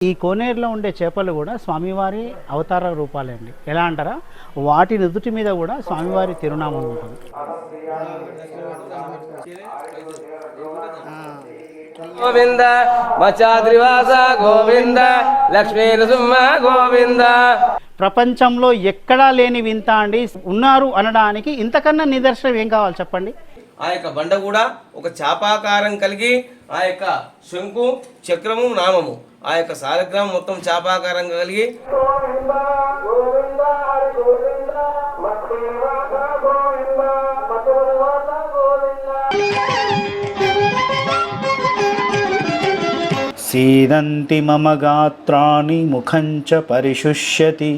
ఈ కోనేరులో ఉండే చేపలు కూడా స్వామివారి అవతార రూపాలే అండి. ఎలా అంటారా? వాటి నుదుటి మీద కూడా స్వామివారి తిరునామం ఉంటుంది. గోవింద మచాద్రివాస గోవింద లక్ష్మీ నృసింహ గోవింద. ప్రపంచంలో ఎక్కడా లేని వింత అండి. ఉన్నారు అనడానికి ఇంతకన్నా నిదర్శనం ఏం కావాలి చెప్పండి? ఆ యొక్క బండ కూడా ఒక చాపాకారం కలిగి ఆ యొక్క శంకు చక్రము నామము. ఆ యొక్క సాలగ్రామం మొత్తం చాపాకారం కలిగి సీదంతి మమ గాత్రాణి ముఖం చ పరిశుష్యతి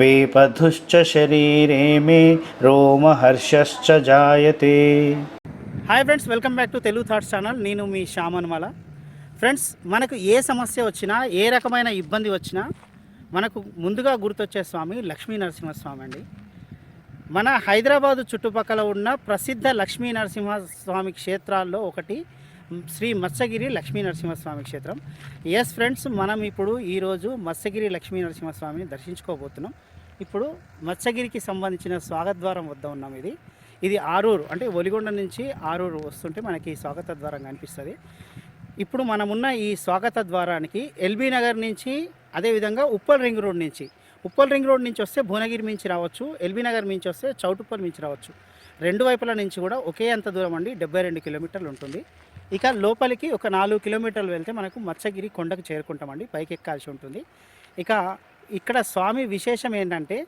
వేపధుశ్చ శరీరే మే రోమహర్షశ్చ జాయతే. Hi friends welcome back to Telugu thoughts channel నేను మీ శ్యామన్మల. ఫ్రెండ్స్ మనకు ఏ సమస్య వచ్చినా ఏ రకమైన ఇబ్బంది వచ్చినా మనకు ముందుగా గుర్తొచ్చే స్వామి లక్ష్మీ నరసింహస్వామి అండి. మన హైదరాబాదు చుట్టుపక్కల ఉన్న ప్రసిద్ధ లక్ష్మీ నరసింహస్వామి క్షేత్రాల్లో ఒకటి శ్రీ మత్స్యగిరి లక్ష్మీ నరసింహస్వామి క్షేత్రం. ఎస్ ఫ్రెండ్స్ మనం ఇప్పుడు ఈరోజు మత్స్యగిరి లక్ష్మీ నరసింహస్వామిని దర్శించుకోబోతున్నాం. ఇప్పుడు మత్స్యగిరికి సంబంధించిన స్వాగద్వారం వద్ద ఉన్నాం ఇది. ఇది ఆరూరు అంటే ఒలిగొండ నుంచి ఆరూరు వస్తుంటే మనకి స్వాగత ద్వారం కనిపిస్తుంది. ఇప్పుడు మనమున్న ఈ స్వాగత ద్వారానికి ఎల్బీ నగర్ నుంచి అదేవిధంగా ఉప్పల్ రింగ్ రోడ్ నుంచి. ఉప్పల్ రింగ్ రోడ్ నుంచి వస్తే భువనగిరి నుంచి రావచ్చు ఎల్బీ నగర్ నుంచి వస్తే చౌటుప్పల్ నుంచి రావచ్చు. రెండు వైపుల నుంచి కూడా ఒకే అంత దూరం అండి డెబ్బై రెండు కిలోమీటర్లు ఉంటుంది. ఇక లోపలికి ఒక నాలుగు కిలోమీటర్లు వెళ్తే మనకు మత్స్యగిరి కొండకు చేరుకుంటామండి పైకి ఎక్కాల్సి ఉంటుంది. ఇక ఇక్కడ స్వామి విశేషం ఏంటంటే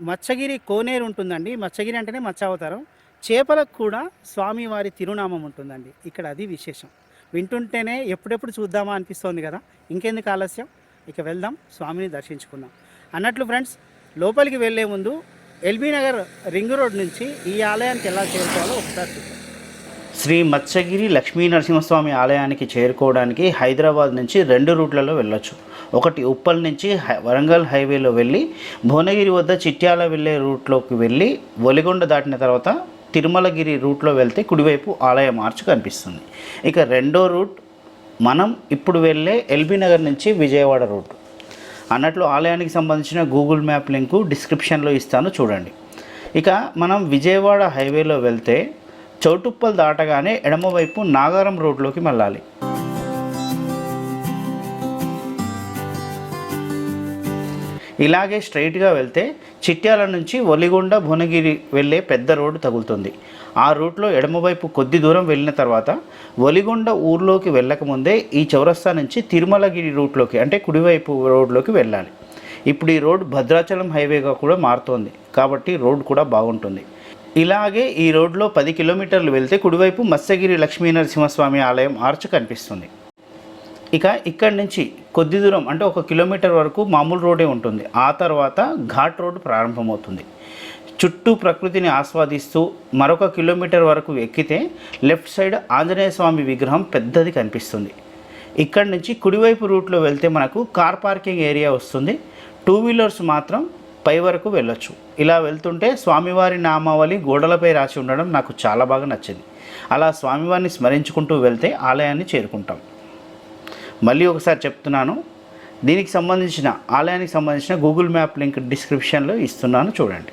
మత్స్యగిరి కోనేరు ఉంటుందండి మత్స్యగిరి అంటేనే మత్స్యావతారం. చేపలకు కూడా స్వామివారి తిరునామం ఉంటుందండి ఇక్కడ అది విశేషం. వింటుంటేనే ఎప్పుడెప్పుడు చూద్దామా అనిపిస్తోంది కదా. ఇంకెందుకు ఆలస్యం? ఇక వెళ్దాం స్వామిని దర్శించుకుందాం. అన్నట్లు ఫ్రెండ్స్ లోపలికి వెళ్ళే ముందు ఎల్బీ నగర్ రింగ్ రోడ్ నుంచి ఈ ఆలయానికి ఎలా చేరుకోవాలో ఒకసారి చూద్దాం. శ్రీ మత్స్యగిరి లక్ష్మీ నరసింహస్వామి ఆలయానికి చేరుకోవడానికి హైదరాబాద్ నుంచి రెండు రూట్లలో వెళ్ళొచ్చు. ఒకటి ఉప్పల్ నుంచి హై- వరంగల్ హైవేలో వెళ్ళి భువనగిరి వద్ద చిట్యాల వెళ్ళే రూట్లోకి వెళ్ళి ఒలిగొండ దాటిన తర్వాత తిరుమలగిరి రూట్లో వెళ్తే కుడివైపు ఆలయం మార్చు కనిపిస్తుంది. ఇక రెండో రూట్ మనం ఇప్పుడు వెళ్ళే ఎల్బీ నగర్ నుంచి విజయవాడ రూట్. అన్నట్లు ఆలయానికి సంబంధించిన గూగుల్ మ్యాప్ లింకు డిస్క్రిప్షన్లో ఇస్తాను చూడండి. ఇక మనం విజయవాడ హైవేలో వెళ్తే చౌటుప్పల్ దాటగానే ఎడమవైపు నాగారం రోడ్లోకి మళ్ళాలి. ఇలాగే స్ట్రైట్గా వెళ్తే చిట్యాల నుంచి ఒలిగొండ భువనగిరి వెళ్ళే పెద్ద రోడ్డు తగులుతుంది. ఆ రూట్లో ఎడమవైపు కొద్ది దూరం వెళ్ళిన తర్వాత ఒలిగొండ ఊర్లోకి వెళ్ళకముందే ఈ చౌరస్తా నుంచి తిరుమలగిరి రూట్లోకి అంటే కుడివైపు రోడ్లోకి వెళ్ళాలి. ఇప్పుడు ఈ రోడ్ భద్రాచలం హైవేగా కూడా మారుతోంది. కాబట్టి రోడ్ కూడా బాగుంటుంది. ఇలాగే ఈ రోడ్లో పది కిలోమీటర్లు వెళ్తే కుడివైపు మత్స్యగిరి లక్ష్మీనరసింహస్వామి ఆలయం ఆర్చ్ కనిపిస్తుంది. ఇక ఇక్కడి నుంచి కొద్ది దూరం అంటే ఒక కిలోమీటర్ వరకు మామూలు రోడే ఉంటుంది. ఆ తర్వాత ఘాట్ రోడ్డు ప్రారంభమవుతుంది. చుట్టూ ప్రకృతిని ఆస్వాదిస్తూ మరొక కిలోమీటర్ వరకు ఎక్కితే లెఫ్ట్ సైడ్ ఆంజనేయ స్వామి విగ్రహం పెద్దది కనిపిస్తుంది. ఇక్కడి నుంచి కుడివైపు రూట్లో వెళ్తే మనకు కార్ పార్కింగ్ ఏరియా వస్తుంది. టూ వీలర్స్ మాత్రం పై వరకు వెళ్ళొచ్చు. ఇలా వెళ్తుంటే స్వామివారి నామావళి గోడలపై రాసి ఉండడం నాకు చాలా బాగా నచ్చింది. అలా స్వామివారిని స్మరించుకుంటూ వెళ్తే ఆలయాన్ని చేరుకుంటాం. మళ్ళీ ఒకసారి చెప్తున్నాను. దీనికి సంబంధించిన ఆలయానికి సంబంధించిన గూగుల్ మ్యాప్ లింక్ డిస్క్రిప్షన్లో ఇస్తున్నాను చూడండి.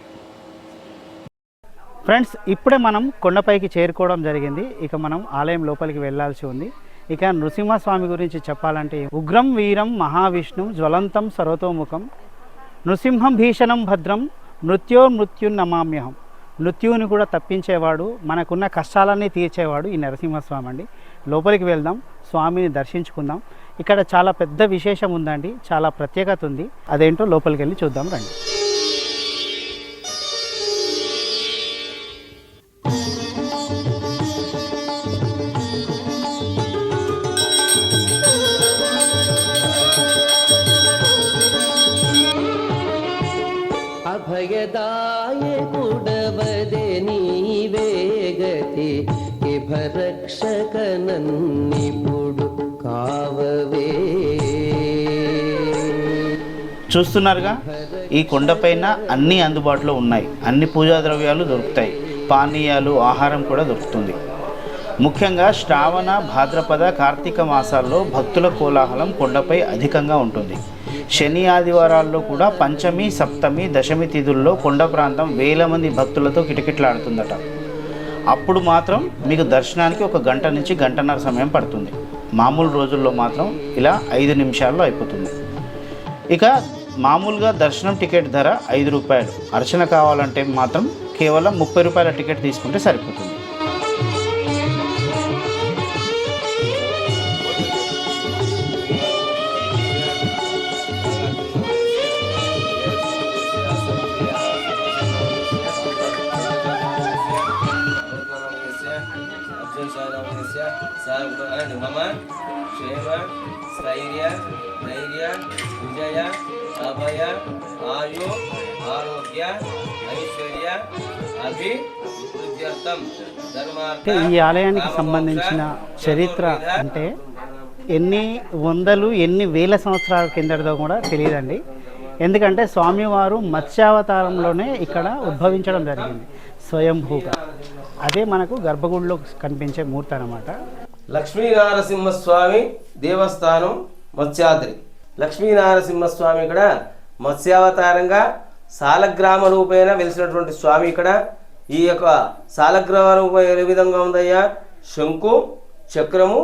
ఫ్రెండ్స్ ఇప్పుడే మనం కొండపైకి చేరుకోవడం జరిగింది. ఇక మనం ఆలయం లోపలికి వెళ్ళాల్సి ఉంది. ఇక నృసింహస్వామి గురించి చెప్పాలంటే ఉగ్రం వీరం మహావిష్ణు జ్వలంతం సర్వతోముఖం నృసింహం భీషణం భద్రం మృత్యో మృత్యున్నమామ్యహం మృత్యువుని కూడా తప్పించేవాడు మనకున్న కష్టాలన్నీ తీర్చేవాడు ఈ నరసింహస్వామి అండి లోపలికి వెళ్దాం స్వామిని దర్శించుకుందాం. ఇక్కడ చాలా పెద్ద విశేషం ఉందండి చాలా ప్రత్యేకత ఉంది. అదేంటో లోపలికి వెళ్ళి చూద్దాం రండి. చూస్తున్నారుగా? ఈ కొండపైన అన్నీ అందుబాటులో ఉన్నాయి. అన్ని పూజా ద్రవ్యాలు దొరుకుతాయి. పానీయాలు ఆహారం కూడా దొరుకుతుంది. ముఖ్యంగా శ్రావణ భాద్రపద కార్తీక మాసాల్లో భక్తుల కోలాహలం కొండపై అధికంగా ఉంటుంది. శని ఆదివారాల్లో కూడా పంచమి సప్తమి దశమి తిథుల్లో కొండ ప్రాంతం వేల మంది భక్తులతో కిటకిటలాడుతుందట. అప్పుడు మాత్రం మీకు దర్శనానికి ఒక గంట నుంచి గంటన్నర సమయం పడుతుంది. మామూలు రోజుల్లో మాత్రం ఇలా ఐదు నిమిషాల్లో అయిపోతుంది. ఇక మామూలుగా దర్శనం టికెట్ ధర ఐదు రూపాయలు. అర్చన కావాలంటే మాత్రం కేవలం ముప్పై రూపాయల టికెట్ తీసుకుంటే సరిపోతుంది. ఈ ఆలయానికి సంబంధించిన చరిత్ర అంటే ఎన్ని వందలు ఎన్ని వేల సంవత్సరాల కిందటిదో కూడా తెలియదండి. ఎందుకంటే స్వామివారు మత్స్యావతారంలోనే ఇక్కడ ఉద్భవించడం జరిగింది స్వయంభూగా. అదే మనకు గర్భగుడిలో కనిపించే మూర్తి అన్నమాట. లక్ష్మీనారసింహస్వామి దేవస్థానం మత్స్యాద్రి. లక్ష్మీనారసింహస్వామి ఇక్కడ మత్స్యావతారంగా సాలగ్రామ రూపేణ వెలిసినటువంటి స్వామి ఇక్కడ ఈ యొక్క సాలగ్రామ రూపం ఏ విధంగా ఉందయ్యా? శంకు చక్రము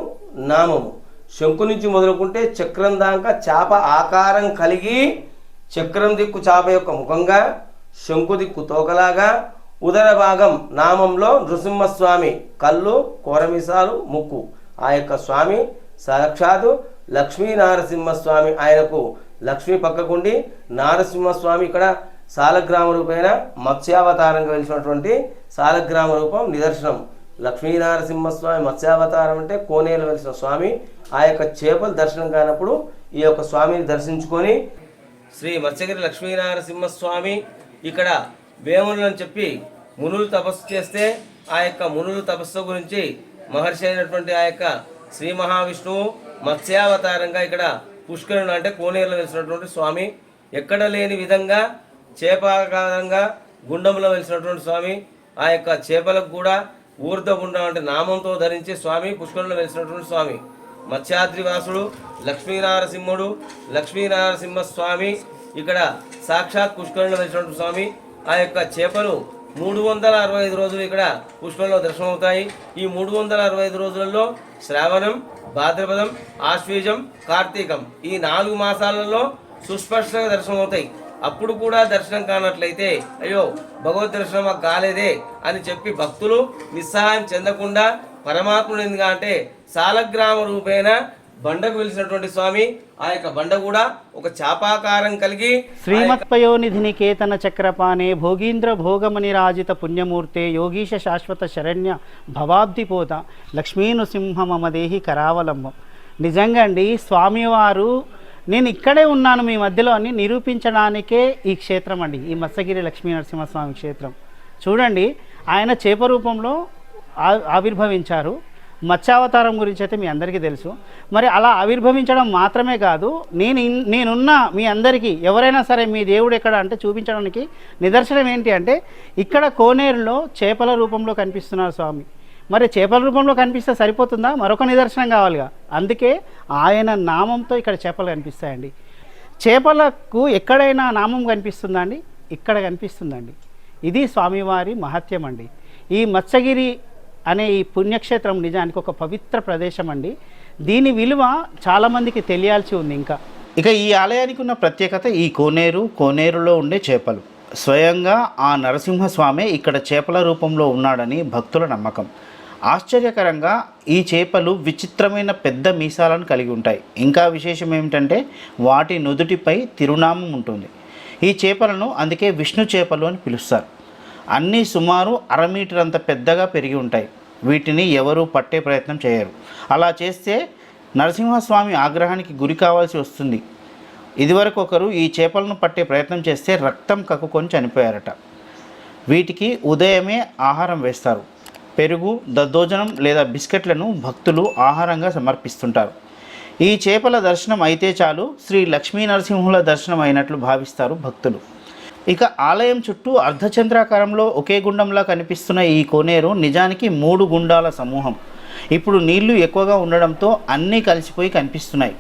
నామము. శంకు నుంచి మొదలుకుంటే చక్రం దాకా చేప ఆకారం కలిగి చక్రం దిక్కు చేప యొక్క ముఖంగా శంకు దిక్కు తోకలాగా ఉదర భాగం నామంలో నృసింహస్వామి కళ్ళు కూరమిసాలు ముక్కు. ఆ యొక్క స్వామి సాక్షాత్ లక్ష్మీ నారసింహస్వామి ఆయనకు లక్ష్మీ పక్కకుండి నారసింహస్వామి ఇక్కడ సాలగ్రామ రూపేణ మత్స్యావతారంగా వెలిసినటువంటి సాలగ్రామ రూపం నిదర్శనం. లక్ష్మీనారసింహస్వామి మత్స్యావతారం అంటే కోనేలు వెలిసిన స్వామి. ఆ యొక్క చేపలు దర్శనం కానప్పుడు ఈ యొక్క స్వామిని దర్శించుకొని శ్రీ మత్స్యగిరి లక్ష్మీనారసింహస్వామి ఇక్కడ వేములు చెప్పి మునులు తపస్సు చేస్తే ఆ యొక్క మునులు తపస్సు గురించి మహర్షి అయినటువంటి ఆ యొక్క శ్రీ మహావిష్ణువు మత్స్యావతారంగా ఇక్కడ పుష్కరుడు అంటే కోనేరులో వెలిసినటువంటి స్వామి. ఎక్కడ లేని విధంగా చేపాకారంగా గుండంలో వెలిసినటువంటి స్వామి ఆ యొక్క చేపలకు కూడా ఊర్ధగుండం అంటే నామంతో ధరించి స్వామి పుష్కరంలో వెలిసినటువంటి స్వామి. మత్స్యాద్రివాసుడు లక్ష్మీనారసింహుడు లక్ష్మీనారసింహ స్వామి ఇక్కడ సాక్షాత్ పుష్కరంలో వెలిసినటువంటి స్వామి. ఆ యొక్క చేపలు మూడు వందల అరవై ఐదు రోజులు ఇక్కడ పుష్పంలో దర్శనమవుతాయి. ఈ మూడు వందల అరవై ఐదు రోజులలో శ్రావణం భాద్రపదం ఆశ్వీజం కార్తీకం ఈ నాలుగు మాసాలలో సుస్పష్టంగా దర్శనమవుతాయి. అప్పుడు కూడా దర్శనం కానట్లయితే అయ్యో భగవద్ దర్శనం మాకు కాలేదే అని చెప్పి భక్తులు నిస్సహాయం చెందకుండా పరమాత్ముడు ఎందుగా అంటే సాలగ్రామ రూపేణ బండకు వెలిసినటువంటి స్వామి ఆ యొక్క బండ కూడా ఒక చాపాకారం కలిగి శ్రీమత్పయోనిధి నికేతన చక్రపానే భోగీంద్ర భోగమని రాజిత పుణ్యమూర్తే యోగీశ శాశ్వత శరణ్య భవాబ్దిపోత లక్ష్మీనృసింహ మమదేహి కరావలంబం. నిజంగా అండి స్వామివారు నేను ఇక్కడే ఉన్నాను మీ మధ్యలో అని నిరూపించడానికే ఈ క్షేత్రం అండి. ఈ మత్స్యగిరి లక్ష్మీ నరసింహస్వామి క్షేత్రం. చూడండి ఆయన చేప రూపంలో ఆవిర్భవించారు. మత్స్యావతారం గురించి అయితే మీ అందరికీ తెలుసు. మరి అలా ఆవిర్భవించడం మాత్రమే కాదు నేను నేనున్న మీ అందరికీ ఎవరైనా సరే మీ దేవుడు ఎక్కడ అంటే చూపించడానికి నిదర్శనం ఏంటి అంటే ఇక్కడ కోనేరులో చేపల రూపంలో కనిపిస్తున్నారు స్వామి. మరి చేపల రూపంలో కనిపిస్తే సరిపోతుందా? మరొక నిదర్శనం కావాలిగా. అందుకే ఆయన నామంతో ఇక్కడ చేపలు కనిపిస్తాయండి. చేపలకు ఎక్కడైనా నామం కనిపిస్తుందా అండి? ఇక్కడ కనిపిస్తుందండి. ఇది స్వామివారి మహత్యం అండి ఈ మత్స్యగిరి అనే ఈ పుణ్యక్షేత్రం నిజానికి ఒక పవిత్ర ప్రదేశం అండి దీని విలువ చాలామందికి తెలియాల్సి ఉంది ఇంకా. ఇక ఈ ఆలయానికి ఉన్న ప్రత్యేకత ఈ కోనేరు కోనేరులో ఉండే చేపలు. స్వయంగా ఆ నరసింహస్వామి ఇక్కడ చేపల రూపంలో ఉన్నాడని భక్తుల నమ్మకం. ఆశ్చర్యకరంగా ఈ చేపలు విచిత్రమైన పెద్ద మీసాలను కలిగి ఉంటాయి. ఇంకా విశేషం ఏమిటంటే వాటి నుదుటిపై తిరునామం ఉంటుంది. ఈ చేపలను అందుకే విష్ణు చేపలు అని పిలుస్తారు. అన్నీ సుమారు అర మీటర్ అంత పెద్దగా పెరిగి ఉంటాయి. వీటిని ఎవరూ పట్టే ప్రయత్నం చేయరు. అలా చేస్తే నరసింహస్వామి ఆగ్రహానికి గురి కావాల్సి వస్తుంది. ఇదివరకు ఒకరు ఈ చేపలను పట్టే ప్రయత్నం చేస్తే రక్తం కక్కుకొని చనిపోయారట. వీటికి ఉదయమే ఆహారం వేస్తారు. పెరుగు దద్దోజనం లేదా బిస్కెట్లను భక్తులు ఆహారంగా సమర్పిస్తుంటారు. ఈ చేపల దర్శనం అయితే చాలు శ్రీ లక్ష్మీ నరసింహుల దర్శనం అయినట్లు భావిస్తారు భక్తులు. ఇక ఆలయం చుట్టూ అర్ధచంద్రాకారంలో ఒకే గుండంలా కనిపిస్తున్న ఈ కోనేరు నిజానికి మూడు గుండాల సమూహం. ఇప్పుడు నీళ్ళు ఎక్కువగా ఉండడంతో అన్నీ కలిసిపోయి కనిపిస్తున్నాయి.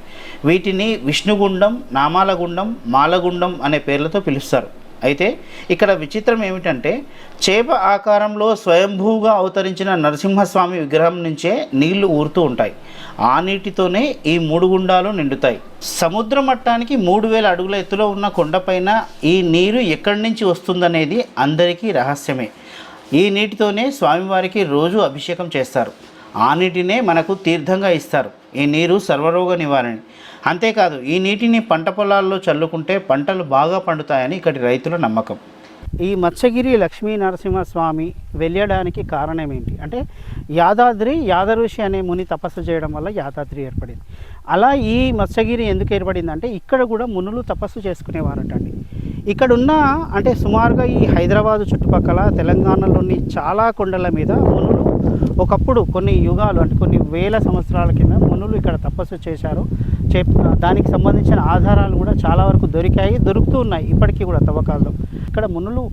వీటిని విష్ణుగుండం నామాలగుండం మాలగుండం అనే పేర్లతో పిలుస్తారు. అయితే ఇక్కడ విచిత్రం ఏమిటంటే చేప ఆకారంలో స్వయంభూగా అవతరించిన నరసింహస్వామి విగ్రహం నుంచే నీళ్ళు ఊరుతూ ఉంటాయి. ఆ నీటితోనే ఈ మూడు గుండాలు నిండుతాయి. సముద్ర మట్టానికి మూడు వేల అడుగుల ఎత్తులో ఉన్న కొండపైన ఈ నీరు ఎక్కడి నుంచి వస్తుందనేది అందరికీ రహస్యమే. ఈ నీటితోనే స్వామివారికి రోజు అభిషేకం చేస్తారు. ఆ నీటినే మనకు తీర్థంగా ఇస్తారు. ఈ నీరు సర్వరోగ నివారణ. అంతేకాదు ఈ నీటిని పంట పొలాల్లో చల్లుకుంటే పంటలు బాగా పండుతాయని ఇక్కడి రైతుల నమ్మకం. ఈ మత్స్యగిరి లక్ష్మీ నరసింహస్వామి వెళ్ళడానికి కారణం ఏంటి అంటే యాదాద్రి యాదఋషి అనే ముని తపస్సు చేయడం వల్ల యాదాద్రి ఏర్పడింది. అలా ఈ మత్స్యగిరి ఎందుకు ఏర్పడింది అంటే ఇక్కడ కూడా మునులు తపస్సు చేసుకునేవారటండి. ఇక్కడ ఉన్న అంటే సుమారుగా ఈ హైదరాబాదు చుట్టుపక్కల తెలంగాణలోని చాలా కొండల మీద మునులు ఒకప్పుడు కొన్ని యుగాలు అంటే కొన్ని వేల సంవత్సరాల కింద మునులు ఇక్కడ తపస్సు చేశారు. చే దానికి సంబంధించిన ఆధారాలు కూడా చాలా వరకు దొరికాయి దొరుకుతూ ఉన్నాయి ఇప్పటికీ కూడా తవ్వకాల్లో. ఇక్కడ మునులు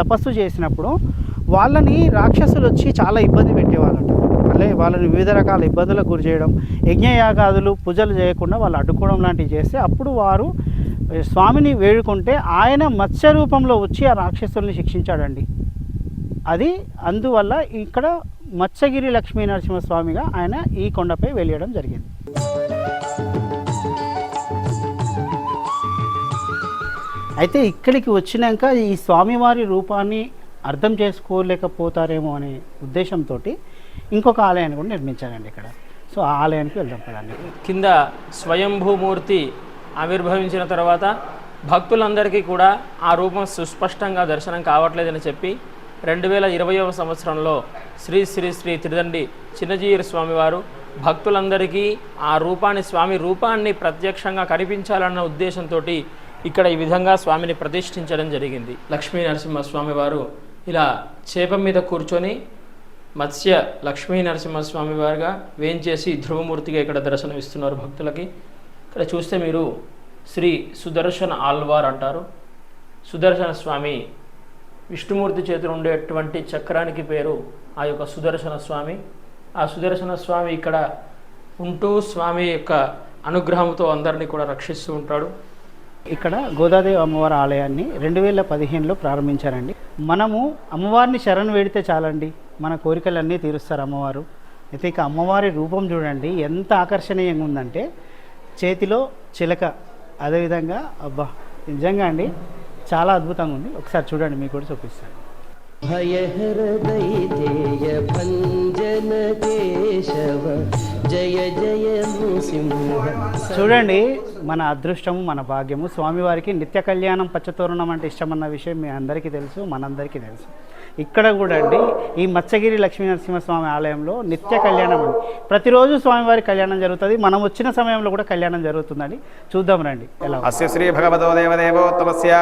తపస్సు చేసినప్పుడు వాళ్ళని రాక్షసులు వచ్చి చాలా ఇబ్బంది పెట్టేవాళ్ళంట. అలాగే వాళ్ళని వివిధ రకాల ఇబ్బందులకు గురి చేయడం యజ్ఞయాగాదులు పూజలు చేయకుండా వాళ్ళు అడ్డుకోవడం లాంటివి చేస్తే అప్పుడు వారు స్వామిని వేడుకుంటే ఆయన మత్స్య రూపంలో వచ్చి ఆ రాక్షసుల్ని శిక్షించాడండి. అది అందువల్ల ఇక్కడ మత్స్యగిరి లక్ష్మీ నరసింహస్వామిగా ఆయన ఈ కొండపై వెలియడం జరిగింది. అయితే ఇక్కడికి వచ్చినాక ఈ స్వామివారి రూపాన్ని అర్థం చేసుకోలేకపోతారేమో అనే ఉద్దేశంతో ఇంకొక ఆలయాన్ని కూడా నిర్మించారండి ఇక్కడ. సో ఆ ఆలయానికి వెళ్దాం కదండి కింద స్వయంభూమూర్తి ఆవిర్భవించిన తర్వాత భక్తులందరికీ కూడా ఆ రూపం సుస్పష్టంగా దర్శనం కావట్లేదని చెప్పి రెండు వేల ఇరవయవ సంవత్సరంలో శ్రీ శ్రీ శ్రీ తిరుదండి చిన్నజీయర్ స్వామివారు భక్తులందరికీ ఆ రూపాన్ని స్వామి రూపాన్ని ప్రత్యక్షంగా కనిపించాలన్న ఉద్దేశంతో ఇక్కడ ఈ విధంగా స్వామిని ప్రతిష్ఠించడం జరిగింది. లక్ష్మీ నరసింహస్వామి వారు ఇలా చేప మీద కూర్చొని మత్స్య లక్ష్మీ నరసింహస్వామి వారుగా వేంచేసి ధ్రువమూర్తిగా ఇక్కడ దర్శనం ఇస్తున్నారు భక్తులకి. ఇక్కడ చూస్తే మీరు శ్రీ సుదర్శన ఆల్వార్ అంటారు. సుదర్శన స్వామి విష్ణుమూర్తి చేతిలో ఉండేటువంటి చక్రానికి పేరు ఆ యొక్క సుదర్శన స్వామి. ఆ సుదర్శన స్వామి ఇక్కడ ఉంటూ స్వామి యొక్క అనుగ్రహంతో అందరినీ కూడా రక్షిస్తూ ఉంటాడు. ఇక్కడ గోదాదేవి అమ్మవారి ఆలయాన్ని రెండు వేల పదిహేనులో ప్రారంభించారండి. మనము అమ్మవారిని శరణ్ వేడితే చాలండి. మన కోరికలన్నీ తీరుస్తారు అమ్మవారు. అయితే ఇక అమ్మవారి రూపం చూడండి. ఎంత ఆకర్షణీయంగా ఉందంటే చేతిలో చిలక. అదేవిధంగా అబ్బా నిజంగా అండి చాలా అద్భుతంగా ఉంది. ఒకసారి చూడండి మీకు కూడా చూపిస్తాను. భయ హృదయ చూడండి మన అదృష్టము మన భాగ్యము. స్వామివారికి నిత్య కళ్యాణం పచ్చతోరణం అంటే ఇష్టమన్న విషయం మీ అందరికీ తెలుసు మనందరికీ తెలుసు. ఇక్కడ కూడా అండి ఈ మత్స్యగిరి లక్ష్మీనరసింహస్వామి ఆలయంలో నిత్య కళ్యాణం అండి. ప్రతిరోజు స్వామివారి కళ్యాణం జరుగుతుంది. మనం వచ్చిన సమయంలో కూడా కళ్యాణం జరుగుతుందండి. చూద్దాం రండి ఎలా శ్రీ భగవతో దేవదేవోత్తమస్య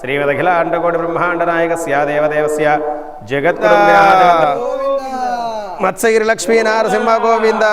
శ్రీవదఖిల అండకోటి బ్రహ్మాండ నాయక దేవదేవస్య జగత్ మత్స్యగిరి లక్ష్మీ నారసింహ గోవింద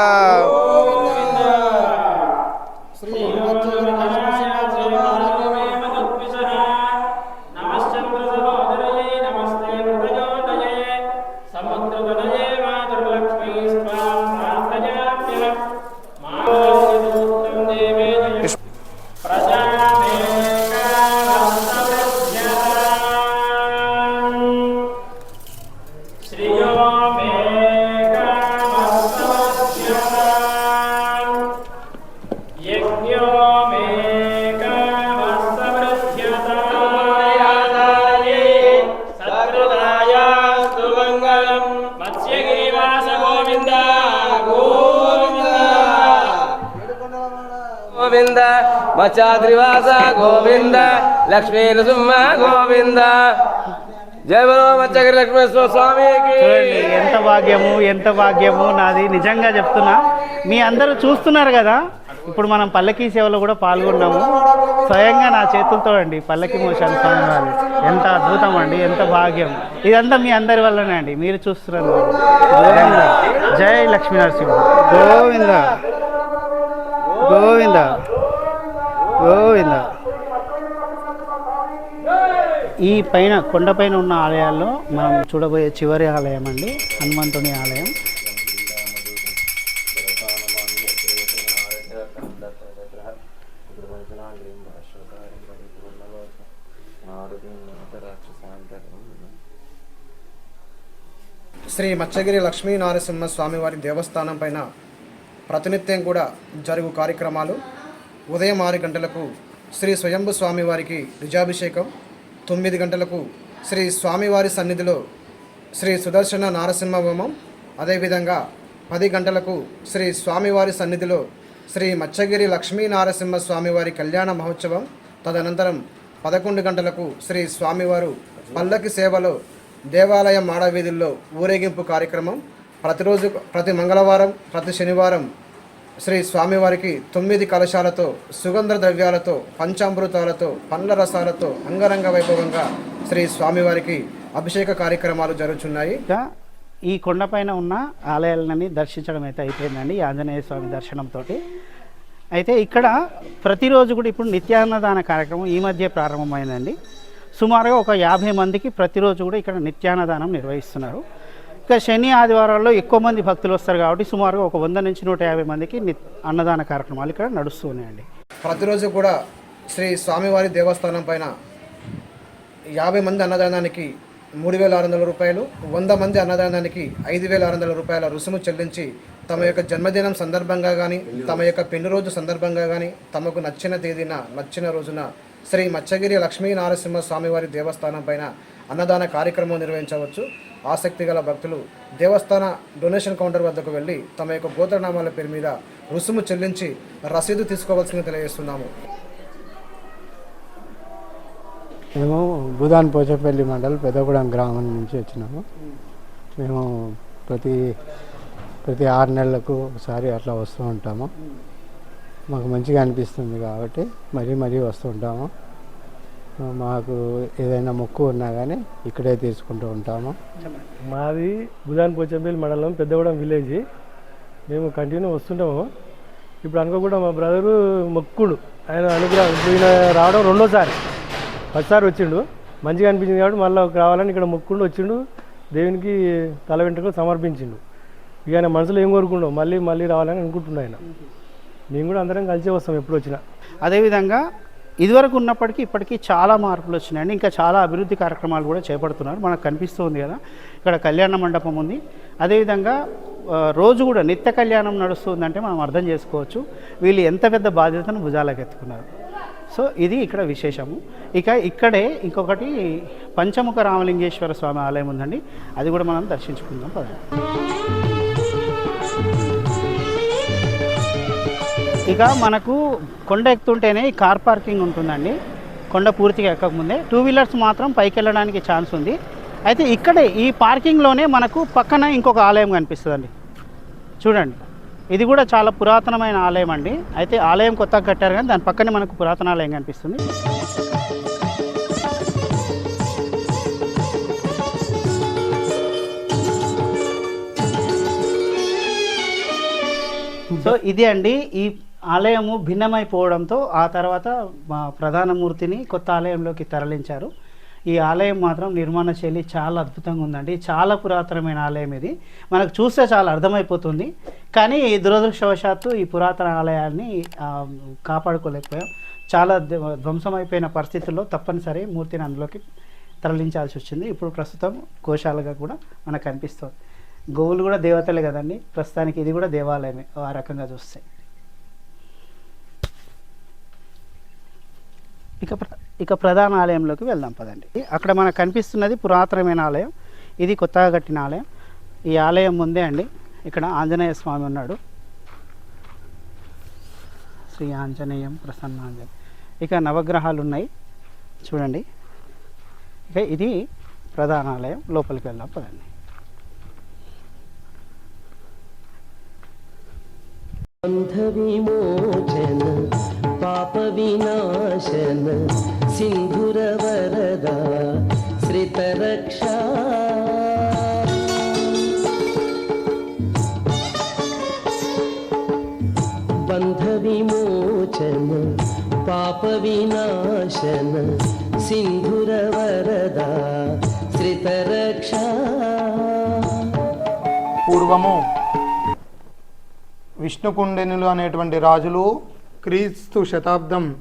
గోవింద మత్స్యాద్రివాస గోవింద లక్ష్మీ నృసింహ గోవింద. జయ బలో మత్స్యగిరి లక్ష్మీశ్వర స్వామికి. చూడండి ఎంత భాగ్యము ఎంత భాగ్యము నాది. నిజంగా చెప్తున్నా మీ అందరూ చూస్తున్నారు కదా ఇప్పుడు మనం పల్లకీ సేవలో కూడా పాల్గొన్నాము. స్వయంగా నా చేతులతో అండి పల్లకి మోసాను స్వామివారు ఎంత అద్భుతం అండి ఎంత భాగ్యం. ఇదంతా మీ అందరి వల్లనే అండి మీరు చూస్తున్నారు. జై లక్ష్మీ నరసింహ గోవింద. గోవింద. గోవింద. ఈ పైన కొండపైన ఉన్న ఆలయాల్లో మనం చూడబోయే చివరి ఆలయం అండి హనుమంతుని ఆలయం. శ్రీ మత్స్యగిరి లక్ష్మీ నారసింహ స్వామివారి దేవస్థానం పైన ప్రతినిత్యం కూడా జరుగు కార్యక్రమాలు. ఉదయం ఆరు గంటలకు శ్రీ స్వయంభు స్వామివారికి నిజాభిషేకం. తొమ్మిది గంటలకు శ్రీ స్వామివారి సన్నిధిలో శ్రీ సుదర్శన నారసింహ హోమం. అదేవిధంగా పది గంటలకు శ్రీ స్వామివారి సన్నిధిలో శ్రీ మత్స్యగిరి లక్ష్మీ నారసింహ స్వామివారి కళ్యాణ మహోత్సవం. తదనంతరం పదకొండు గంటలకు శ్రీ స్వామివారు పల్లకి సేవలో దేవాలయం మాడవీధుల్లో ఊరేగింపు కార్యక్రమం. ప్రతిరోజు ప్రతి మంగళవారం ప్రతి శనివారం శ్రీ స్వామివారికి తొమ్మిది కలశాలతో సుగంధ ద్రవ్యాలతో పంచామృతాలతో పండ్ల రసాలతో అంగరంగ వైభవంగా శ్రీ స్వామివారికి అభిషేక కార్యక్రమాలు జరుగుతున్నాయి ఈ కొండపైన ఉన్న ఆలయాలని దర్శించడం అయితే అయిపోయిందండి ఆంజనేయ స్వామి దర్శనంతో అయితే ఇక్కడ ప్రతిరోజు కూడా ఇప్పుడు నిత్యాన్నదాన కార్యక్రమం ఈ మధ్య ప్రారంభమైందండి. సుమారుగా ఒక యాభై మందికి ప్రతిరోజు కూడా ఇక్కడ నిత్యాన్నదానం నిర్వహిస్తున్నారు. ఇక శని ఆదివారాల్లో ఎక్కువ మంది భక్తులు వస్తారు కాబట్టి సుమారుగా ఒక వంద నుంచి నూట యాభై మందికి అన్నదాన కార్యక్రమాలు ఇక్కడ నడుస్తున్నాయండి ప్రతిరోజు కూడా శ్రీ స్వామివారి దేవస్థానం పైన యాభై మంది అన్నదానానికి మూడు వేల ఆరు వందల రూపాయలు వంద మంది అన్నదానానికి ఐదు వేల ఆరు వందల రూపాయల రుసుము చెల్లించి తమ యొక్క జన్మదినం సందర్భంగా కానీ తమ యొక్క పెళ్ళి రోజు సందర్భంగా కానీ తమకు నచ్చిన తేదీన నచ్చిన రోజున శ్రీ మత్స్యగిరి లక్ష్మీ నారసింహ స్వామివారి దేవస్థానం పైన అన్నదాన కార్యక్రమం నిర్వహించవచ్చు. ఆసక్తి గల భక్తులు దేవస్థాన డొనేషన్ కౌంటర్ వద్దకు వెళ్ళి తమ యొక్క గోత్రనామాల పేరు మీద రుసుము చెల్లించి రసీదు తీసుకోవాల్సింది తెలియజేస్తున్నాము. మేము భూదాన్ పోచపల్లి మండల్ పెద్దగూడెం గ్రామం నుంచి వచ్చినాము. మేము ప్రతి ప్రతి ఆరు నెలలకు ఒకసారి అట్లా వస్తూ ఉంటాము. మాకు మంచిగా అనిపిస్తుంది కాబట్టి మరీ మరీ వస్తూ ఉంటాము. మాకు ఏదైనా మొక్కు ఉన్నా కానీ ఇక్కడే తీసుకుంటూ ఉంటాము. మాది బుధాన్ పోచంపల్లి మండలం పెద్దగూడెం విలేజ్. మేము కంటిన్యూ వస్తుంటాము. ఇప్పుడు అనుకోకుండా మా బ్రదరు మొక్కుడు. ఆయన అనుగ్రహం ఈయన రావడం రెండోసారి. ఫస్ట్సారి వచ్చిండు. మంచిగా అనిపించింది కాబట్టి మళ్ళీ రావాలని ఇక్కడ మొక్కుండు వచ్చిండు. దేవునికి తల వెంట్రుకలు సమర్పించిండు. ఇక ఆయన మనసులో ఏం కోరుకుండో మళ్ళీ మళ్ళీ రావాలని అనుకుంటున్నా ఆయన. మేము కూడా అందరం కలిసే వస్తాం ఎప్పుడు వచ్చినా. అదేవిధంగా ఇదివరకు ఉన్నప్పటికీ ఇప్పటికీ చాలా మార్పులు వచ్చినాయండి. ఇంకా చాలా అభివృద్ధి కార్యక్రమాలు కూడా చేపడుతున్నారు. మనకు కనిపిస్తుంది కదా. ఇక్కడ కళ్యాణ మండపం ఉంది. అదేవిధంగా రోజు కూడా నిత్య కళ్యాణం నడుస్తుందంటే మనం అర్థం చేసుకోవచ్చు. వీళ్ళు ఎంత పెద్ద బాధ్యతను భుజాలకు ఎత్తుకున్నారు. సో ఇది ఇక్కడ విశేషము. ఇక ఇక్కడే ఇంకొకటి పంచముఖ రామలింగేశ్వర స్వామి ఆలయం ఉందండి. అది కూడా మనం దర్శించుకుందాం. పదండి. ఇక మనకు కొండ ఎక్కుతుంటేనే ఈ కార్ పార్కింగ్ ఉంటుందండి. కొండ పూర్తిగా ఎక్కకముందే. టూ వీలర్స్ మాత్రం పైకి వెళ్ళడానికి ఛాన్స్ ఉంది. అయితే ఇక్కడే ఈ పార్కింగ్లోనే మనకు పక్కన ఇంకొక ఆలయం కనిపిస్తుందండి. చూడండి. ఇది కూడా చాలా పురాతనమైన ఆలయం అండి. అయితే ఆలయం కొత్తగా కట్టారు కానీ దాని పక్కనే మనకు పురాతన ఆలయం కనిపిస్తుంది. సో ఇది అండి. ఈ ఆలయము భిన్నమైపోవడంతో ఆ తర్వాత మా ప్రధాన మూర్తిని కొత్త ఆలయంలోకి తరలించారు. ఈ ఆలయం మాత్రం నిర్మాణ శైలి చాలా అద్భుతంగా ఉందండి. చాలా పురాతనమైన ఆలయం ఇది. మనకు చూస్తే చాలా అర్థమైపోతుంది. కానీ దురదృష్టవశాత్తు ఈ పురాతన ఆలయాన్ని కాపాడుకోలేకపోయాం. చాలా ధ్వంసమైపోయిన పరిస్థితుల్లో తప్పనిసరి మూర్తిని అందులోకి తరలించాల్సి వచ్చింది. ఇప్పుడు ప్రస్తుతం కోశాలుగా కూడా మనకు కనిపిస్తుంది. గోవులు కూడా దేవతలే కదండి. ప్రస్తుతానికి ఇది కూడా దేవాలయమే. ఆ రకంగా చూస్తే. ఇక ప్ర- ఇక ప్రధాన ఆలయంలోకి వెళ్దాం పదండి. అక్కడ మనకు కనిపిస్తున్నది పురాతనమైన ఆలయం. ఇది కొత్తగా కట్టిన ఆలయం. ఈ ఆలయం ముందే అండి. ఇక్కడ ఆంజనేయ స్వామి ఉన్నాడు. శ్రీ ఆంజనేయం ప్రసన్నాంజనేయం. ఇక నవగ్రహాలు ఉన్నాయి. చూడండి. ఇక ఇది ప్రధాన ఆలయం. లోపలికి వెళ్దాం పదండి. పాప వినాశన సింధుర వరద శ్రితరక్ష. బంధ విమోచన పాప వినాశన సింధుర వరద శ్రితరక్ష. పూర్వము విష్ణుకుండెనులు అనేటువంటి రాజులు క్రీస్తు శతాబ్దం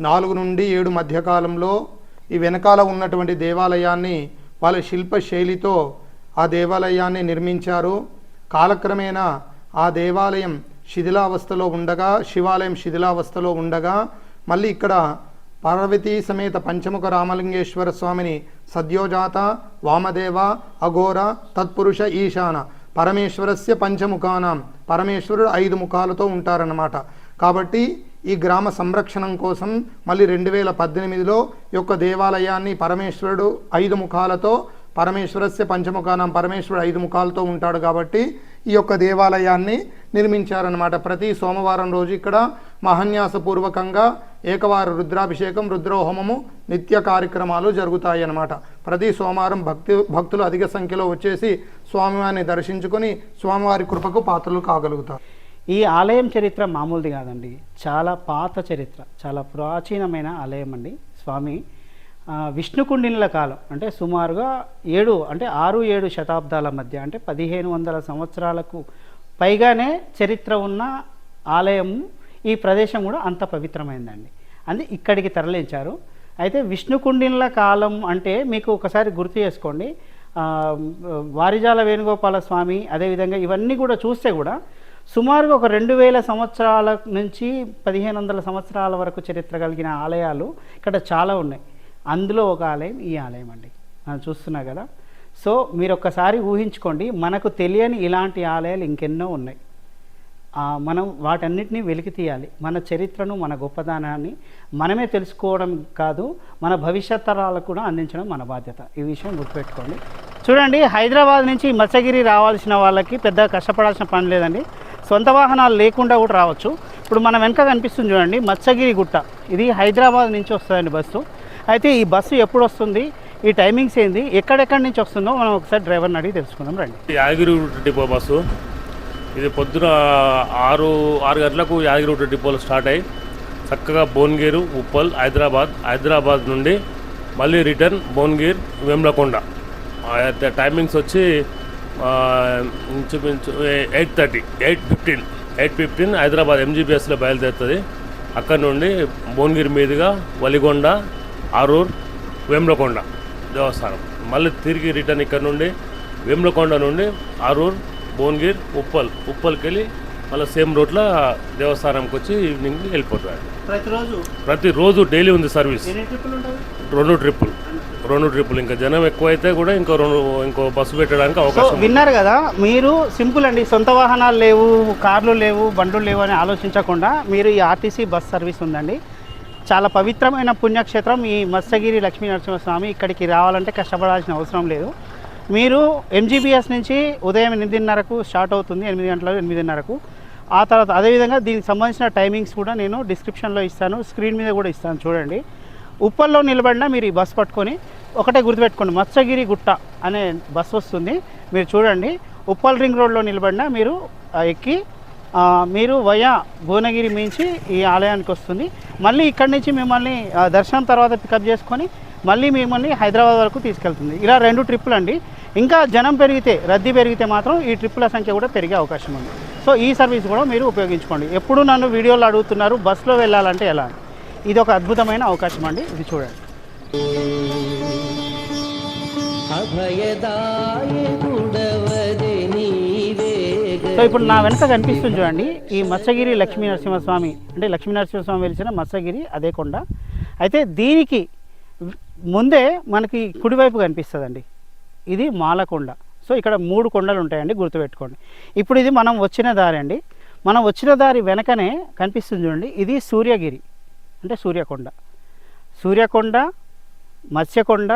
నాలుగు నుండి ఏడు మధ్యకాలంలో ఈ వెనకాల ఉన్నటువంటి దేవాలయాన్ని వాళ్ళ శిల్ప శైలితో ఆ దేవాలయాన్ని నిర్మించారు. కాలక్రమేణా ఆ దేవాలయం శిథిలావస్థలో ఉండగా శివాలయం శిథిలావస్థలో ఉండగా మళ్ళీ ఇక్కడ పార్వతీ సమేత పంచముఖ రామలింగేశ్వర స్వామిని సద్యోజాత వామదేవ అఘోర తత్పురుష ఈశాన పరమేశ్వరస్య పంచముఖానం. పరమేశ్వరుడు ఐదు ముఖాలతో ఉంటారన్నమాట. కాబట్టి ఈ గ్రామ సంరక్షణం కోసం మళ్ళీ రెండు వేల పద్దెనిమిదిలో ఈ యొక్క దేవాలయాన్ని పరమేశ్వరుడు ఐదు ముఖాలతో పరమేశ్వరస్య పంచముఖానం పరమేశ్వరుడు ఐదు ముఖాలతో ఉంటాడు కాబట్టి ఈ యొక్క దేవాలయాన్ని నిర్మించారనమాట ప్రతి సోమవారం రోజు ఇక్కడ మహాన్యాసపూర్వకంగా ఏకవార రుద్రాభిషేకం రుద్రోహోమము నిత్య కార్యక్రమాలు జరుగుతాయి అన్నమాట ప్రతి సోమవారం భక్తి భక్తులు అధిక సంఖ్యలో వచ్చేసి స్వామివారిని దర్శించుకొని స్వామివారి కృపకు పాత్రలు కాగలుగుతారు. ఈ ఆలయం చరిత్ర మామూలుది కాదండి. చాలా పాత చరిత్ర చాలా ప్రాచీనమైన ఆలయం అండి స్వామి. ఆ, విష్ణుకుండినుల కాలం అంటే సుమారుగా ఏడు అంటే ఆరు ఏడు శతాబ్దాల మధ్య అంటే పదిహేను వందల సంవత్సరాలకు పైగానే చరిత్ర ఉన్న ఆలయం ఈ ప్రదేశం కూడా అంత పవిత్రమైందండి. అది ఇక్కడికి తరలించారు. అయితే విష్ణుకుండినుల కాలం అంటే మీకు ఒకసారి గుర్తు చేసుకోండి. వారిజాల వేణుగోపాల స్వామి అదేవిధంగా ఇవన్నీ కూడా చూస్తే కూడా సుమారుగా ఒక రెండు వేల సంవత్సరాల నుంచి పదిహేను వందల సంవత్సరాల వరకు చరిత్ర కలిగిన ఆలయాలు ఇక్కడ చాలా ఉన్నాయి. అందులో ఒక ఆలయం ఈ ఆలయం అండి. మనం చూస్తున్నా కదా. సో మీరు ఒక్కసారి ఊహించుకోండి మనకు తెలియని ఇలాంటి ఆలయాలు ఇంకెన్నో ఉన్నాయి. మనం వాటన్నిటిని వెలికి తీయాలి. మన చరిత్రను మన గొప్పదనాన్ని మనమే తెలుసుకోవడం కాదు మన భవిష్యత్ తరాలకు కూడా అందించడం మన బాధ్యత. ఈ విషయం గుర్తుపెట్టుకోండి. చూడండి హైదరాబాద్ నుంచి మత్స్యగిరి రావాల్సిన వాళ్ళకి పెద్ద కష్టపడాల్సిన పని లేదండి. సొంత వాహనాలు లేకుండా కూడా రావచ్చు. ఇప్పుడు మన వెనక కనిపిస్తుంది చూడండి మత్స్యగిరి గుట్ట. ఇది హైదరాబాద్ నుంచి వస్తుందండి బస్సు. అయితే ఈ బస్సు ఎప్పుడు వస్తుంది? ఈ టైమింగ్స్ ఏంది? ఎక్కడెక్కడి నుంచి వస్తుందో మనం ఒకసారి డ్రైవర్ని అడిగి తెలుసుకుందాం రండి. Yadagiri depot bus. ఇది పొద్దున ఆరు ఆరు గంటలకు యాదగిరి డిపోలో స్టార్ట్ అయ్యి చక్కగా భువనగిరి ఉప్పల్ హైదరాబాద్ హైదరాబాద్ నుండి మళ్ళీ రిటర్న్ భువనగిరి వేములకొండ. టైమింగ్స్ వచ్చి ఇంచుమించు eight thirty eight fifteen eight fifteen Hyderabad ఎంజీబీఎస్లో బయలుదేరుతుంది. అక్కడ నుండి భువనగిరి మీదుగా వలిగొండ ఆరూర్ వేములకొండ దేవస్థానం. మళ్ళీ తిరిగి రిటర్న్ ఇక్కడ నుండి వేములకొండ నుండి ఆరూర్ భువనగిరి ఉప్పల్ ఉప్పల్కి వెళ్ళి మళ్ళీ సేమ్ రూట్లో దేవస్థానంకి వచ్చి ఈవినింగ్ వెళ్ళిపోతారు. ప్రతిరోజు? ప్రతిరోజు డైలీ ఉంది సర్వీస్. రెండు ట్రిప్పులు. రెండు ట్రిప్పులు ఇంకా జనం ఎక్కువైతే కూడా ఇంకో రెండు ఇంకో బస్సు పెట్టడానికి సో అవకాశం ఉంది. విన్నారు కదా మీరు సింపుల్ అండి సొంత వాహనాలు లేవు కార్లు లేవు బండ్లు లేవు అని ఆలోచించకుండా మీరు ఈ ఆర్టీసీ బస్ సర్వీస్ ఉందండి. చాలా పవిత్రమైన పుణ్యక్షేత్రం ఈ మత్స్యగిరి లక్ష్మీ నరసింహస్వామి ఇక్కడికి రావాలంటే కష్టపడాల్సిన అవసరం లేదు. మీరు ఎంజీబీఎస్ నుంచి ఉదయం ఎనిమిదిన్నరకు స్టార్ట్ అవుతుంది ఎనిమిది గంటల ఎనిమిదిన్నరకు. ఆ తర్వాత అదేవిధంగా దీనికి సంబంధించిన టైమింగ్స్ కూడా నేను డిస్క్రిప్షన్లో ఇస్తాను స్క్రీన్ మీద కూడా ఇస్తాను చూడండి. ఉప్పల్లో నిలబడినా మీరు ఈ బస్ పట్టుకొని ఒకటే గుర్తుపెట్టుకోండి మత్స్యగిరి గుట్ట అనే బస్ వస్తుంది. మీరు చూడండి ఉప్పల్ రింగ్ రోడ్లో నిలబడినా మీరు ఎక్కి మీరు వయా భువనగిరి మించి ఈ ఆలయానికి వస్తుంది. మళ్ళీ ఇక్కడి నుంచి మిమ్మల్ని దర్శనం తర్వాత పికప్ చేసుకొని మళ్ళీ మిమ్మల్ని హైదరాబాద్ వరకు తీసుకెళ్తుంది. ఇలా రెండు ట్రిప్పులు అండి. ఇంకా జనం పెరిగితే రద్దీ పెరిగితే మాత్రం ఈ ట్రిప్పుల సంఖ్య కూడా పెరిగే అవకాశం ఉంది. సో ఈ సర్వీస్ కూడా మీరు ఉపయోగించుకోండి. ఎప్పుడు నన్ను వీడియోలో అడుగుతున్నారు బస్సులో వెళ్ళాలంటే ఎలా? ఇది ఒక అద్భుతమైన అవకాశం అండి. ఇది చూడండి. సో ఇప్పుడు నా వెనక కనిపిస్తుంది చూడండి. ఈ మత్స్యగిరి లక్ష్మీ నరసింహస్వామి అంటే లక్ష్మీ నరసింహస్వామి వెలిసిన మత్స్యగిరి అదే కొండ. అయితే దీనికి ముందే మనకి కుడివైపు కనిపిస్తుందండి. ఇది మాలకొండ. సో ఇక్కడ మూడు కొండలు ఉంటాయండి గుర్తుపెట్టుకోండి. ఇప్పుడు ఇది మనం వచ్చిన దారి అండి. మనం వచ్చిన దారి వెనకనే కనిపిస్తుంది చూడండి. ఇది సూర్యగిరి. అంటే సూర్యకొండ. సూర్యకొండ మత్స్యకొండ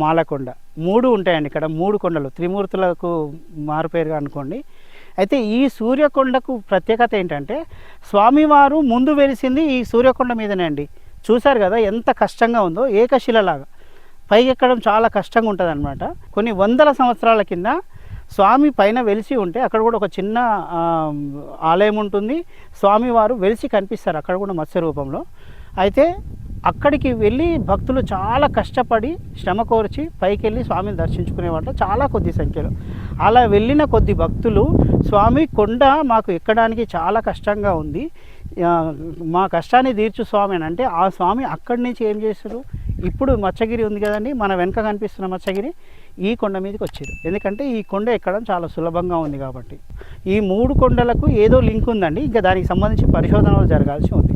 మాలకొండ. మూడు ఉంటాయండి ఇక్కడ మూడు కొండలు. త్రిమూర్తులకు మారుపేరుగా అనుకోండి. అయితే ఈ సూర్యకొండకు ప్రత్యేకత ఏంటంటే స్వామివారు ముందు వెలిసింది ఈ సూర్యకొండ మీదనే అండి. చూశారు కదా ఎంత కష్టంగా ఉందో ఏకశిలలాగా. పైకి ఎక్కడం చాలా కష్టంగా ఉంటుంది అనమాట కొన్ని వందల సంవత్సరాల కింద స్వామి పైన వెలిసి ఉంటే అక్కడ కూడా ఒక చిన్న ఆలయం ఉంటుంది. స్వామివారు వెలిసి కనిపిస్తారు అక్కడ కూడా మత్స్య రూపంలో. అయితే అక్కడికి వెళ్ళి భక్తులు చాలా కష్టపడి శ్రమ కోర్చి పైకి వెళ్ళి స్వామిని దర్శించుకునేవాళ్ళు చాలా కొద్ది సంఖ్యలో. అలా వెళ్ళిన కొద్ది భక్తులు స్వామి కొండ మాకు ఎక్కడానికి చాలా కష్టంగా ఉంది. మా కష్టాన్ని తీర్చు స్వామి అని అంటే ఆ స్వామి అక్కడి నుంచి ఏం చేస్తారు ఇప్పుడు మచ్చగిరి ఉంది కదండి మన వెనక కనిపిస్తున్న మచ్చగిరి ఈ కొండ మీదకి వచ్చారు. ఎందుకంటే ఈ కొండ ఎక్కడం చాలా సులభంగా ఉంది కాబట్టి. ఈ మూడు కొండలకు ఏదో లింక్ ఉందండి ఇంకా దానికి సంబంధించి పరిశోధనలు జరగాల్సి ఉంది.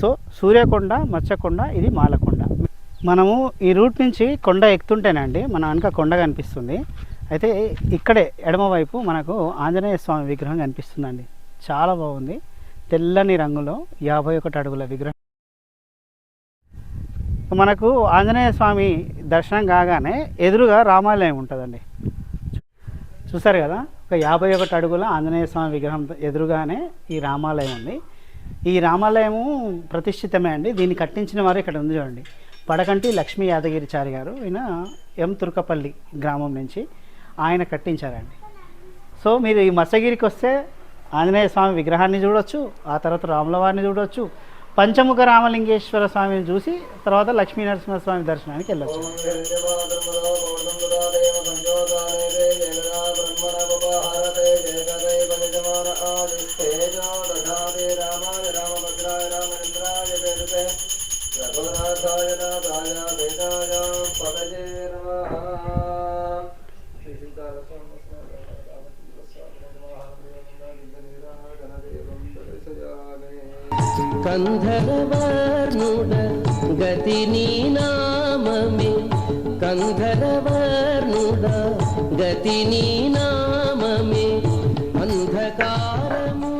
సో సూర్యకొండ మచ్చకొండ ఇది మాలకొండ. మనము ఈ రూట్ నుంచి కొండ ఎక్కుతుంటేనండి మన వెనక కొండ కనిపిస్తుంది. అయితే ఇక్కడే ఎడమవైపు మనకు ఆంజనేయ స్వామి విగ్రహం కనిపిస్తుందండి. చాలా బాగుంది. తెల్లని రంగులో యాభై ఒకటి అడుగుల విగ్రహం. మనకు ఆంజనేయ స్వామి దర్శనం కాగానే ఎదురుగా రామాలయం ఉంటుందండి. చూసారు కదా? ఒక యాభై ఒకటి అడుగుల ఆంజనేయ స్వామి విగ్రహం ఎదురుగానే ఈ రామాలయం ఉంది. ఈ రామాలయము ప్రతిష్ఠితమే అండి. దీన్ని కట్టించిన వారు ఇక్కడ ఉంది చూడండి. పడకంటి లక్ష్మీ యాదగిరిచారి గారు ఈయన ఎం తుర్కపల్లి గ్రామం నుంచి ఆయన కట్టించారండి. సో మీరు ఈ మత్స్యగిరికి వస్తే ఆంజనేయ స్వామి విగ్రహాన్ని చూడొచ్చు ఆ తర్వాత రాములవారిని చూడొచ్చు పంచముఖ రామలింగేశ్వర స్వామిని చూసి తర్వాత లక్ష్మీ నరసింహస్వామి దర్శనానికి వెళ్ళొచ్చు. आदिष्ठेजो दधाति रामाय रामभद्राय रामचन्द्राय वेदते रघुनाथाय नाथाय वेदाय पदजे नमः கந்தரவர்ணுட கதி நீ நாமமே கந்தரவர்ணுட கதி நீ நாமமே అంధకారము